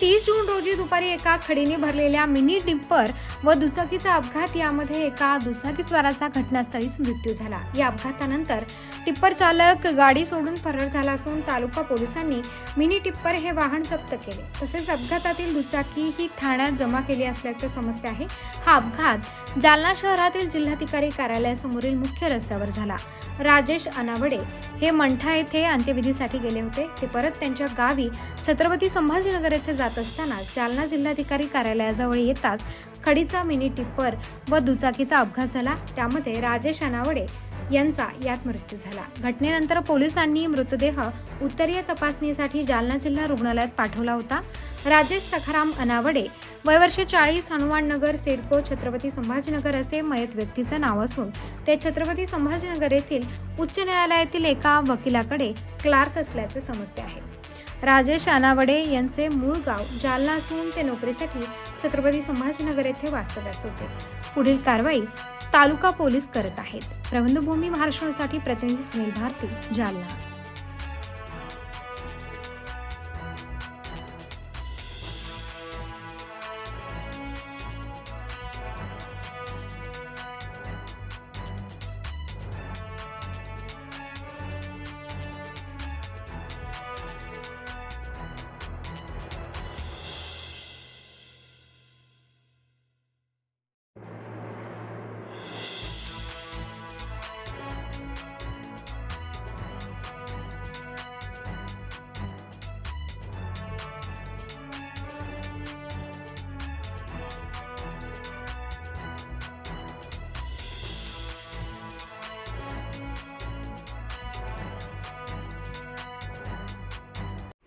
तीस जून रोजी दुपारी एका खडीने भरलेल्या मिनी डिप्पर व दुचाकीचा अपघात यामध्ये एका दुचाकीस्वाराचा घटनास्थळीच मृत्यू झाला. या अपघातानंतर टिप्पर चालक गाडी सोडून फरार झाला असून तालुका पोलिसांनी मिनी टिप्पर हे वाहन जप्त केले. तसेच अपघातातील दुचाकी ही ठाण्यात जमा केली असल्याचे समजते आहे. हा अपघात जालना शहरातील जिल्हाधिकारी कार्यालयासमोरील मुख्य रस्त्यावर झाला. राजेश अनावडे हे मंठा येथे अंत्यविधीसाठी गेले होते. ते परत त्यांच्या गावी छत्रपती संभाजीनगर येथे जात असताना जालना जिल्हाधिकारी कार्यालयाजवळ येताच खडीचा मिनी टिप्पर व दुचाकीचा अपघात झाला. त्यामध्ये राजेश अनावडे यांचा यात मृत्यू झाला. घटनेनंतर पोलिसांनी मृतदेह उत्तरीय तपासणीसाठी जालना जिल्हा रुग्णालयात पाठवला होता. राजेश सखाराम अनावडे वयवर्ष चाळीस हनुमान नगर सिडको छत्रपती संभाजीनगर असे मयत व्यक्तीचं नाव असून ते छत्रपती संभाजीनगर येथील उच्च न्यायालयातील एका वकिलाकडे क्लार्क असल्याचे समजते आहे. राजेश अनावडे यांचे मूळ गाव जालना असून ते नोकरीसाठी छत्रपती संभाजीनगर येथे वास्तव्यास होते. पुढील कारवाई तालुका पोलीस करत आहेत. प्रबंधभूमी महाराष्ट्रासाठी प्रतिनिधी सुनील भारती जालना.